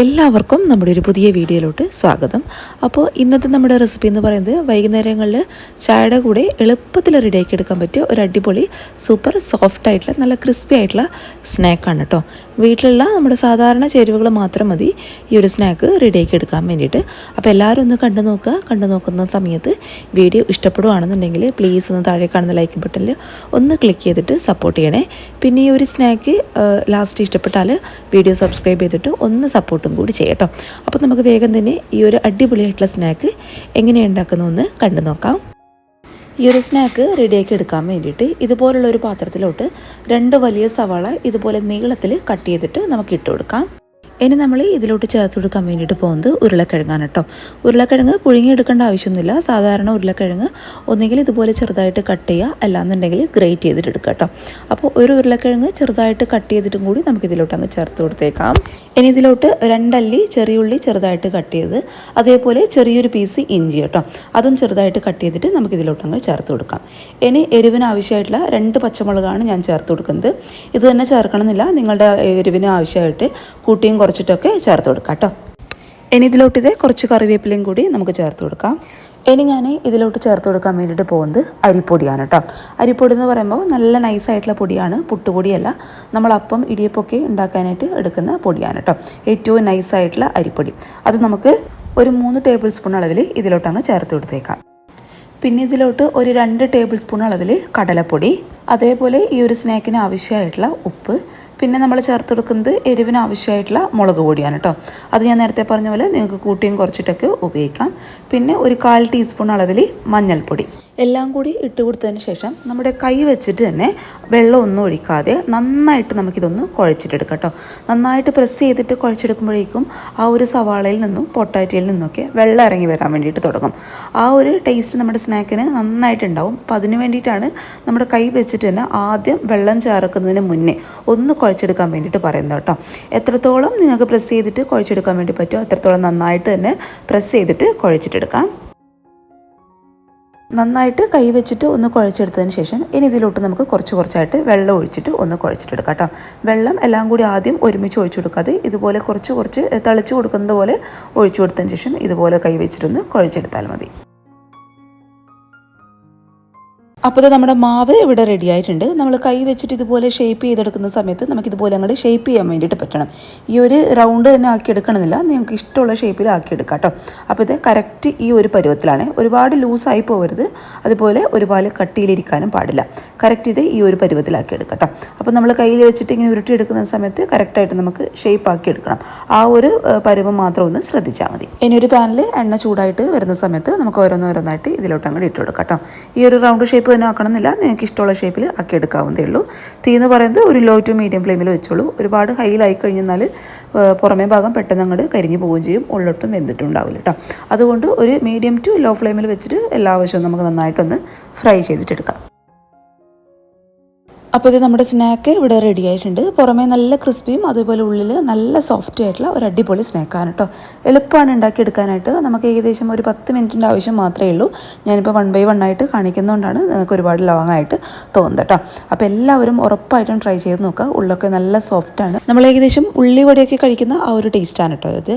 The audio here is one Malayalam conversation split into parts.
എല്ലാവർക്കും നമ്മുടെ ഒരു പുതിയ വീഡിയോയിലോട്ട് സ്വാഗതം. അപ്പോൾ ഇന്നത്തെ നമ്മുടെ റെസിപ്പി എന്ന് പറയുന്നത് വൈകുന്നേരങ്ങളിൽ ചായയുടെ കൂടെ എളുപ്പത്തിൽ റെഡി ആക്കി എടുക്കാൻ പറ്റിയ ഒരു അടിപൊളി സൂപ്പർ സോഫ്റ്റ് ആയിട്ടുള്ള നല്ല ക്രിസ്പി ആയിട്ടുള്ള സ്നാക്കാണ് കേട്ടോ. വീട്ടിലുള്ള നമ്മുടെ സാധാരണ ചേരുവകൾ മാത്രം മതി. ഈ ഒരു സ്നാക്ക് റെഡിയാക്കി എടുക്കാൻ വേണ്ടിയിട്ട്. അപ്പോൾ എല്ലാവരും ഒന്ന് കണ്ടു നോക്കുക. കണ്ടു നോക്കുന്ന സമയത്ത് വീഡിയോ ഇഷ്ടപ്പെടുകയാണെന്നുണ്ടെങ്കിൽ പ്ലീസ് ഒന്ന് താഴെ കാണുന്ന ലൈക്ക് ബട്ടണിൽ ഒന്ന് ക്ലിക്ക് ചെയ്തിട്ട് സപ്പോർട്ട് ചെയ്യണേ. പിന്നെ ഈ ഒരു സ്നാക്ക് ലാസ്റ്റ് ഇഷ്ടപ്പെട്ടാൽ വീഡിയോ സബ്സ്ക്രൈബ് ചെയ്തിട്ട് ഒന്ന് സപ്പോർട്ടും കൂടി ചെയ്യട്ടോ അപ്പോൾ നമുക്ക് വേഗം തന്നെ ഈ ഒരു അടിപൊളിയായിട്ടുള്ള സ്നാക്ക് എങ്ങനെ ഉണ്ടാക്കുന്നതെന്ന് കണ്ടു നോക്കാം. ഈ ഒരു സ്നാക്ക് റെഡിയാക്കി എടുക്കാൻ വേണ്ടിയിട്ട് ഇതുപോലുള്ള ഒരു പാത്രത്തിലോട്ട് രണ്ട് വലിയ സവാള ഇതുപോലെ നീളത്തിൽ കട്ട് ചെയ്തിട്ട് നമുക്ക് ഇട്ട് കൊടുക്കാം. ഇനി നമ്മൾ ഇതിലോട്ട് ചേർത്ത് കൊടുക്കാൻ വേണ്ടിയിട്ട് പോകുന്നത് ഉരുളക്കിഴങ്ങാണ് കേട്ടോ. ഉരുളക്കിഴങ്ങ് പുഴുങ്ങിയെടുക്കേണ്ട ആവശ്യമൊന്നുമില്ല. സാധാരണ ഉരുളക്കിഴങ്ങ് ഒന്നുകിൽ ഇതുപോലെ ചെറുതായിട്ട് കട്ട് ചെയ്യുക അല്ലാന്നുണ്ടെങ്കിൽ ഗ്രേറ്റ് ചെയ്തിട്ട് എടുക്കുക കേട്ടോ. അപ്പോൾ ഒരു ഉരുളക്കിഴങ്ങ് ചെറുതായിട്ട് കട്ട് ചെയ്തിട്ടും കൂടി നമുക്ക് ഇതിലോട്ട് അങ്ങ് ചേർത്ത് കൊടുത്തേക്കാം. ഇനി ഇതിലോട്ട് രണ്ടല്ലി ചെറിയുള്ളി ചെറുതായിട്ട് കട്ട് ചെയ്ത് അതേപോലെ ചെറിയൊരു പീസ് ഇഞ്ചി കേട്ടോ. അതും ചെറുതായിട്ട് കട്ട് ചെയ്തിട്ട് നമുക്ക് ഇതിലോട്ട് അങ്ങ് ചേർത്ത് കൊടുക്കാം. ഇനി എരിവിന് ആവശ്യമായിട്ടുള്ള രണ്ട് പച്ചമുളകാണ് ഞാൻ ചേർത്ത് കൊടുക്കുന്നത്. ഇത് തന്നെ ചേർക്കണമെന്നില്ല. നിങ്ങളുടെ എരിവിന് ആവശ്യമായിട്ട് കൂട്ടിയും കുറച്ചിട്ടൊക്കെ ചേർത്ത് കൊടുക്കാം കേട്ടോ. ഇനി ഇതിലോട്ട് ഇത് കുറച്ച് കറിവേപ്പിലയും കൂടി നമുക്ക് ചേർത്ത് കൊടുക്കാം. ഇനി ഞാൻ ഇതിലോട്ട് ചേർത്ത് കൊടുക്കാൻ വേണ്ടിയിട്ട് പോകുന്നത് അരിപ്പൊടിയാണ് കേട്ടോ. അരിപ്പൊടി എന്ന് പറയുമ്പോൾ നല്ല നൈസായിട്ടുള്ള പൊടിയാണ് പുട്ടുപൊടിയല്ല. നമ്മൾ അപ്പം ഇടിയപ്പൊക്കെ ഉണ്ടാക്കാനായിട്ട് എടുക്കുന്ന പൊടിയാണ് കേട്ടോ. ഏറ്റവും നൈസായിട്ടുള്ള അരിപ്പൊടി. അത് നമുക്ക് ഒരു മൂന്ന് ടേബിൾ സ്പൂൺ അളവിൽ ഇതിലോട്ടങ്ങ് ചേർത്ത് കൊടുത്തേക്കാം. പിന്നെ ഇതിലോട്ട് ഒരു രണ്ട് ടേബിൾ സ്പൂൺ അളവിൽ കടലപ്പൊടി അതേപോലെ ഈ ഒരു സ്നാക്കിന് ആവശ്യമായിട്ടുള്ള ഉപ്പ് പിന്നെ നമ്മൾ ചേർത്ത് കൊടുക്കുന്നത് എരിവിന് ആവശ്യമായിട്ടുള്ള മുളക് പൊടിയാണ് കേട്ടോ അത് ഞാൻ നേരത്തെ പറഞ്ഞ പോലെ നിങ്ങൾക്ക് കൂട്ടിയും കുറച്ചിട്ടൊക്കെ ഉപയോഗിക്കാം. പിന്നെ ഒരു കാൽ ടീസ്പൂൺ അളവിൽ മഞ്ഞൾപ്പൊടി. എല്ലാം കൂടി ഇട്ട് കൊടുത്തതിന് ശേഷം നമ്മുടെ കൈ വെച്ചിട്ട് തന്നെ വെള്ളം ഒന്നും ഒഴിക്കാതെ നന്നായിട്ട് നമുക്കിതൊന്ന് കുഴച്ചിട്ടെടുക്കാം കേട്ടോ നന്നായിട്ട് പ്രസ് ചെയ്തിട്ട് കുഴച്ചെടുക്കുമ്പോഴേക്കും ആ ഒരു സവാളയിൽ നിന്നും പൊട്ടാറ്റയിൽ നിന്നൊക്കെ വെള്ളം ഇറങ്ങി വരാൻ വേണ്ടിയിട്ട് തുടങ്ങും. ആ ഒരു ടേസ്റ്റ് നമ്മുടെ സ്നാക്കിന് നന്നായിട്ടുണ്ടാവും. അപ്പം അതിന് വേണ്ടിയിട്ടാണ് നമ്മുടെ കൈ വെച്ചിട്ട് തന്നെ ആദ്യം വെള്ളം ചേർക്കുന്നതിന് മുന്നേ ഒന്ന് കുഴച്ചെടുക്കാൻ വേണ്ടിയിട്ട് പറയുന്നത് കേട്ടോ. എത്രത്തോളം നിങ്ങൾക്ക് പ്രസ് ചെയ്തിട്ട് കുഴച്ചെടുക്കാൻ വേണ്ടി പറ്റുമോ അത്രത്തോളം നന്നായിട്ട് തന്നെ പ്രസ് ചെയ്തിട്ട് കുഴച്ചിട്ടെടുക്കാം. നന്നായിട്ട് കൈ വെച്ചിട്ട് ഒന്ന് കുഴച്ചെടുത്തതിന് ശേഷം ഇനി ഇതിലോട്ട് നമുക്ക് കുറച്ച് കുറച്ചായിട്ട് വെള്ളം ഒഴിച്ചിട്ട് ഒന്ന് കുഴച്ചിട്ടെടുക്കാം കേട്ടോ. വെള്ളം എല്ലാം കൂടി ആദ്യം ഒരുമിച്ച് ഒഴിച്ചു കൊടുക്കാതെ ഇതുപോലെ കുറച്ച് കുറച്ച് തളിച്ച് കൊടുക്കുന്നത് പോലെ ഒഴിച്ചു കൊടുത്തതിന് ശേഷം ഇതുപോലെ കൈ വെച്ചിട്ടൊന്ന് കുഴച്ചെടുത്താൽ മതി. അപ്പോൾ ഇത് നമ്മുടെ മാവ് ഇവിടെ റെഡി ആയിട്ടുണ്ട്. നമ്മൾ കൈ വെച്ചിട്ട് ഇതുപോലെ ഷേപ്പ് ചെയ്തെടുക്കുന്ന സമയത്ത് നമുക്ക് ഇതുപോലെ അങ്ങോട്ട് ഷേപ്പ് ചെയ്യാൻ വേണ്ടിയിട്ട് പറ്റണം. ഈ ഒരു റൗണ്ട് തന്നെ ആക്കി എടുക്കണമെന്നില്ല. നിങ്ങൾക്ക് ഇഷ്ടമുള്ള ഷേപ്പിൽ ആക്കി എടുക്കാം കേട്ടോ. അപ്പോൾ ഇത് കറക്റ്റ് ഈ ഒരു പരുവത്തിലാണ്. ഒരുപാട് ലൂസായി പോകരുത്. അതുപോലെ ഒരുപാട് കട്ടിയിലിരിക്കാനും പാടില്ല. കറക്റ്റ് ഇത് ഈ ഒരു പരുവത്തിലാക്കി എടുക്കാം അപ്പോൾ നമ്മൾ കയ്യിൽ വെച്ചിട്ട് ഇങ്ങനെ ഉരുട്ടിയെടുക്കുന്ന സമയത്ത് കറക്റ്റായിട്ട് നമുക്ക് ഷേപ്പ് ആക്കി എടുക്കണം. ആ ഒരു പരുവം മാത്രം ഒന്ന് ശ്രദ്ധിച്ചാൽ മതി. ഇനി ഒരു പാനിൽ എണ്ണ ചൂടായിട്ട് വരുന്ന സമയത്ത് നമുക്ക് ഓരോന്നോരോന്നായിട്ട് ഇതിലോട്ട് അങ്ങോട്ട് ഇട്ട് കൊടുക്കാം കേട്ടോ. ഈ ഒരു റൗണ്ട് ഷേപ്പ് തന്നെ ആക്കണമെന്നില്ല നിങ്ങൾക്ക് ഇഷ്ടമുള്ള ഷേപ്പിൽ ആക്കി എടുക്കാവുന്നതേ ഉള്ളൂ. തീ എന്ന് പറയുന്നത് ഒരു ലോ ടു മീഡിയം ഫ്ലെയിമിൽ വെച്ചോളൂ. ഒരുപാട് ഹൈയിലായി കഴിഞ്ഞാൽ പുറമേ ഭാഗം പെട്ടെന്ന് അങ്ങോട്ട് കരിഞ്ഞു പോവുകയും ചെയ്യും. ഉള്ളൊട്ടും വെന്തിട്ടുണ്ടാവില്ല കേട്ടോ അതുകൊണ്ട് ഒരു മീഡിയം ടു ലോ ഫ്ലെയിമിൽ വെച്ചിട്ട് എല്ലാ ആവശ്യവും നമുക്ക് നന്നായിട്ടൊന്ന് ഫ്രൈ ചെയ്തിട്ടെടുക്കാം അപ്പോൾ ഇത് നമ്മുടെ സ്നാക്ക് ഇവിടെ റെഡി ആയിട്ടുണ്ട്. പുറമേ നല്ല ക്രിസ്പിയും അതുപോലെ ഉള്ളിൽ നല്ല സോഫ്റ്റ് ആയിട്ടുള്ള ഒരു അടിപൊളി സ്നാക്കാണ് കേട്ടോ എളുപ്പമാണ് ഉണ്ടാക്കിയെടുക്കാനായിട്ട്. നമുക്ക് ഏകദേശം ഒരു പത്ത് മിനിറ്റിന്റെ ആവശ്യം മാത്രമേ ഉള്ളൂ. ഞാനിപ്പോൾ വൺ ബൈ വൺ ആയിട്ട് കാണിക്കുന്നതുകൊണ്ടാണ് നിങ്ങൾക്ക് ഒരുപാട് ലോങ് ആയിട്ട് തോന്നുന്നത് കേട്ടോ അപ്പോൾ എല്ലാവരും ഉറപ്പായിട്ടും ട്രൈ ചെയ്ത് നോക്കുക. ഉള്ളൊക്കെ നല്ല സോഫ്റ്റാണ് നമ്മൾ ഏകദേശം ഉള്ളി വടിയൊക്കെ കഴിക്കുന്ന ആ ഒരു ടേസ്റ്റാണ് കേട്ടോ ഇത്.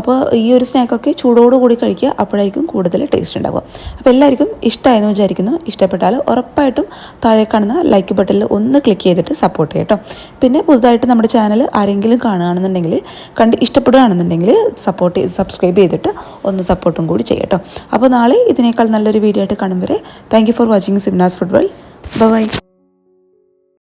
അപ്പോൾ ഈ ഒരു സ്നാക്കൊക്കെ ചൂടോടുകൂടി കഴിക്കുക അപ്പോഴായിരിക്കും കൂടുതൽ ടേസ്റ്റ് ഉണ്ടാവുക. അപ്പോൾ എല്ലാവർക്കും ഇഷ്ടമായെന്ന് വിചാരിക്കുന്നു. ഇഷ്ടപ്പെട്ടാൽ ഉറപ്പായിട്ടും താഴെ കാണുന്ന ലൈക്ക് ബട്ടണിൽ ഒന്ന് ക്ലിക്ക് ചെയ്തിട്ട് സപ്പോർട്ട് ചെയ്യട്ടോ പിന്നെ പുതുതായിട്ട് നമ്മുടെ ചാനൽ ആരെങ്കിലും കാണുകയാണെന്നുണ്ടെങ്കിൽ കണ്ട് ഇഷ്ടപ്പെടുകയാണെന്നുണ്ടെങ്കിൽ സപ്പോർട്ട് സബ്സ്ക്രൈബ് ചെയ്തിട്ട് ഒന്ന് സപ്പോർട്ടും കൂടി ചെയ്യട്ടോ അപ്പോൾ നാളെ ഇതിനേക്കാൾ നല്ലൊരു വീഡിയോ ആയിട്ട് കാണും വരെ. താങ്ക് ഫോർ വാച്ചിങ് സിംനാസ് ഫുട്ബോൾ ബൈ